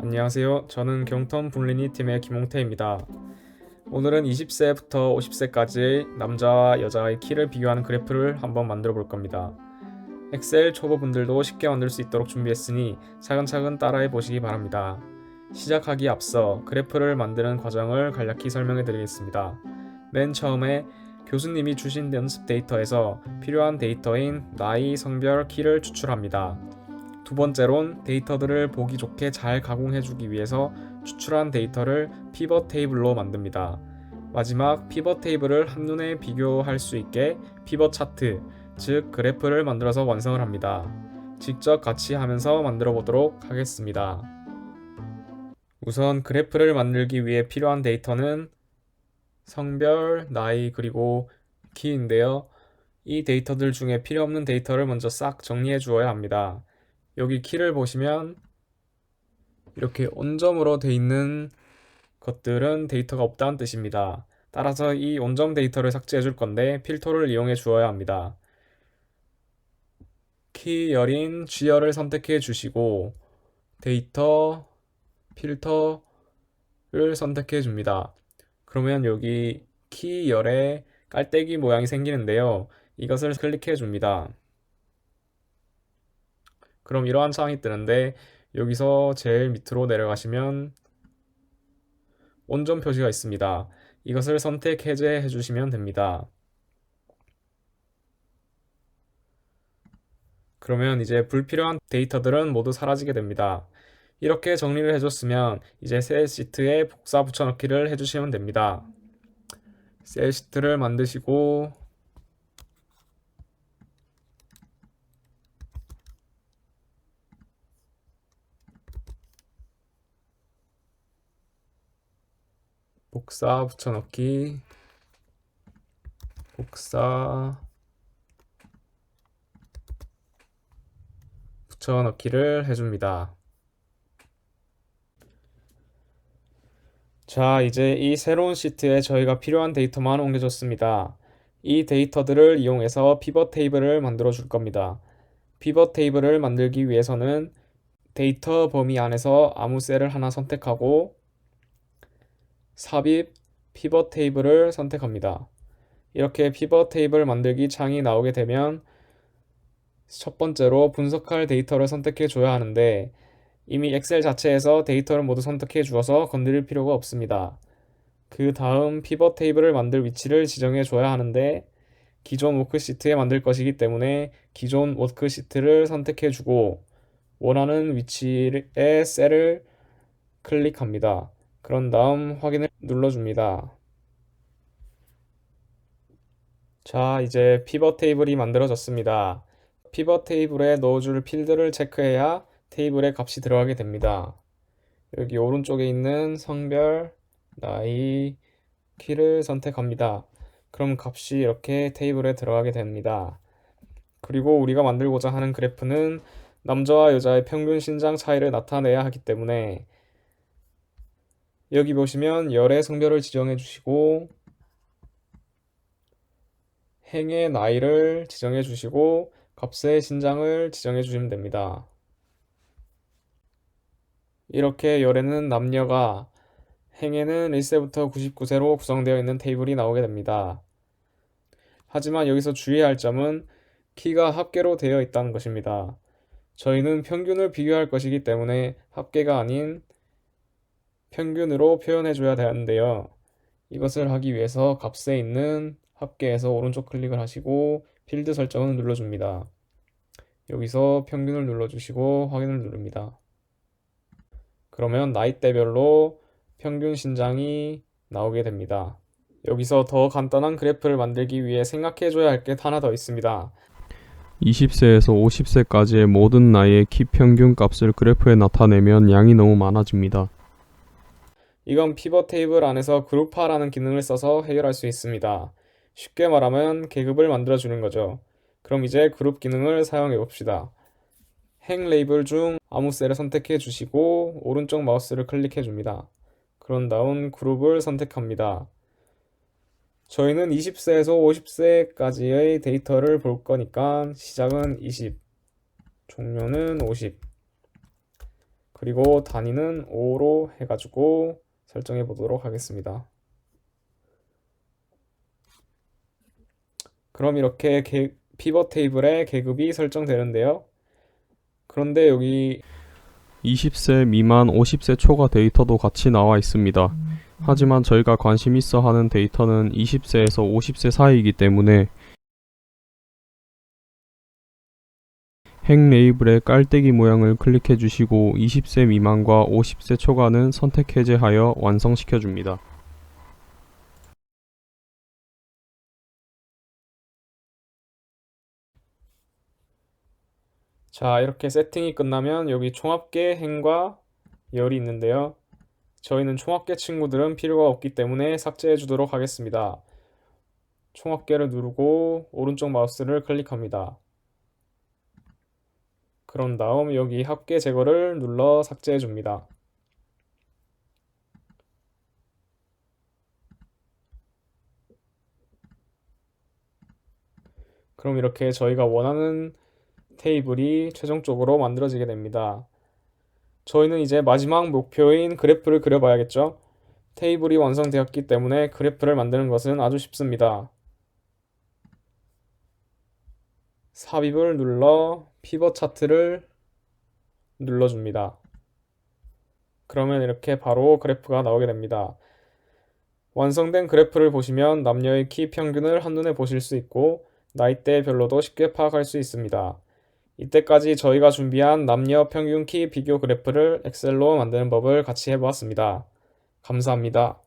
안녕하세요. 저는 경턴 분리니 팀의 김홍태입니다. 오늘은 20세부터 50세까지의 남자와 여자의 키를 비교하는 그래프를 한번 만들어 볼 겁니다. 엑셀 초보분들도 쉽게 만들 수 있도록 준비했으니 차근차근 따라해 보시기 바랍니다. 시작하기 앞서 그래프를 만드는 과정을 간략히 설명해 드리겠습니다. 맨 처음에 교수님이 주신 연습 데이터에서 필요한 데이터인 나이, 성별, 키를 추출합니다. 두 번째론 데이터들을 보기 좋게 잘 가공해주기 위해서 추출한 데이터를 피벗 테이블로 만듭니다. 마지막 피벗 테이블을 한눈에 비교할 수 있게 피벗 차트, 즉 그래프를 만들어서 완성을 합니다. 직접 같이 하면서 만들어 보도록 하겠습니다. 우선 그래프를 만들기 위해 필요한 데이터는 성별, 나이, 그리고 키인데요. 이 데이터들 중에 필요 없는 데이터를 먼저 싹 정리해 주어야 합니다. 여기 키를 보시면 이렇게 온점으로 돼 있는 것들은 데이터가 없다는 뜻입니다. 따라서 이 온점 데이터를 삭제해 줄 건데 필터를 이용해 주어야 합니다. 키 열인 G열을 선택해 주시고 데이터 필터를 선택해 줍니다. 그러면 여기 키열에 깔때기 모양이 생기는데요. 이것을 클릭해 줍니다. 그럼 이러한 창이 뜨는데 여기서 제일 밑으로 내려가시면 온점 표시가 있습니다. 이것을 선택 해제해 주시면 됩니다. 그러면 이제 불필요한 데이터들은 모두 사라지게 됩니다. 이렇게 정리를 해줬으면 이제 셀 시트에 복사 붙여넣기를 해주시면 됩니다. 셀 시트를 만드시고 복사 붙여넣기 복사 붙여넣기를 해줍니다. 자, 이제 이 새로운 시트에 저희가 필요한 데이터만 옮겨줬습니다. 이 데이터들을 이용해서 피벗 테이블을 만들어 줄 겁니다. 피벗 테이블을 만들기 위해서는 데이터 범위 안에서 아무 셀을 하나 선택하고 삽입 피벗 테이블을 선택합니다. 이렇게 피벗 테이블 만들기 창이 나오게 되면 첫 번째로 분석할 데이터를 선택해 줘야 하는데 이미 엑셀 자체에서 데이터를 모두 선택해 주어서 건드릴 필요가 없습니다. 그 다음 피벗 테이블을 만들 위치를 지정해 줘야 하는데 기존 워크시트에 만들 것이기 때문에 기존 워크시트를 선택해 주고 원하는 위치의 셀을 클릭합니다. 그런 다음 확인을 눌러줍니다. 자, 이제 피벗 테이블이 만들어졌습니다. 피벗 테이블에 넣어줄 필드를 체크해야 테이블에 값이 들어가게 됩니다. 여기 오른쪽에 있는 성별, 나이, 키를 선택합니다. 그럼 값이 이렇게 테이블에 들어가게 됩니다. 그리고 우리가 만들고자 하는 그래프는 남자와 여자의 평균 신장 차이를 나타내야 하기 때문에 여기 보시면 열의 성별을 지정해 주시고 행의 나이를 지정해 주시고 값의 신장을 지정해 주시면 됩니다. 이렇게 열에는 남녀가 행에는 1세부터 99세로 구성되어 있는 테이블이 나오게 됩니다. 하지만 여기서 주의할 점은 키가 합계로 되어 있다는 것입니다. 저희는 평균을 비교할 것이기 때문에 합계가 아닌 평균으로 표현해줘야 되는데요. 이것을 하기 위해서 값에 있는 합계에서 오른쪽 클릭을 하시고 필드 설정을 눌러줍니다. 여기서 평균을 눌러주시고 확인을 누릅니다. 그러면 나이대별로 평균 신장이 나오게 됩니다. 여기서 더 간단한 그래프를 만들기 위해 생각해줘야 할 게 하나 더 있습니다. 20세에서 50세까지의 모든 나이의 키 평균 값을 그래프에 나타내면 양이 너무 많아집니다. 이건 피벗 테이블 안에서 그룹화라는 기능을 써서 해결할 수 있습니다. 쉽게 말하면 계급을 만들어 주는 거죠. 그럼 이제 그룹 기능을 사용해 봅시다. 행 레이블 중 아무 셀을 선택해 주시고 오른쪽 마우스를 클릭해 줍니다. 그런 다음 그룹을 선택합니다. 저희는 20세에서 50세까지의 데이터를 볼 거니까 시작은 20, 종료는 50. 그리고 단위는 5로 해가지고 설정해 보도록 하겠습니다. 그럼 이렇게 개- 피벗 테이블의 계급이 설정되는데요. 그런데 여기 20세 미만 50세 초과 데이터도 같이 나와 있습니다. 하지만 저희가 관심 있어 하는 데이터는 20세에서 50세 사이이기 때문에 행 레이블의 깔때기 모양을 클릭해 주시고 20세 미만과 50세 초과는 선택 해제하여 완성시켜 줍니다. 자, 이렇게 세팅이 끝나면 여기 총합계 행과 열이 있는데요. 저희는 총합계 친구들은 필요가 없기 때문에 삭제해 주도록 하겠습니다. 총합계를 누르고 오른쪽 마우스를 클릭합니다. 그런 다음 여기 합계 제거를 눌러 삭제해 줍니다. 그럼 이렇게 저희가 원하는 테이블이 최종적으로 만들어지게 됩니다. 저희는 이제 마지막 목표인 그래프를 그려봐야겠죠? 테이블이 완성되었기 때문에 그래프를 만드는 것은 아주 쉽습니다. 삽입을 눌러 피벗 차트를 눌러줍니다. 그러면 이렇게 바로 그래프가 나오게 됩니다. 완성된 그래프를 보시면 남녀의 키 평균을 한눈에 보실 수 있고 나이대별로도 쉽게 파악할 수 있습니다. 이때까지 저희가 준비한 남녀 평균 키 비교 그래프를 엑셀로 만드는 법을 같이 해보았습니다. 감사합니다.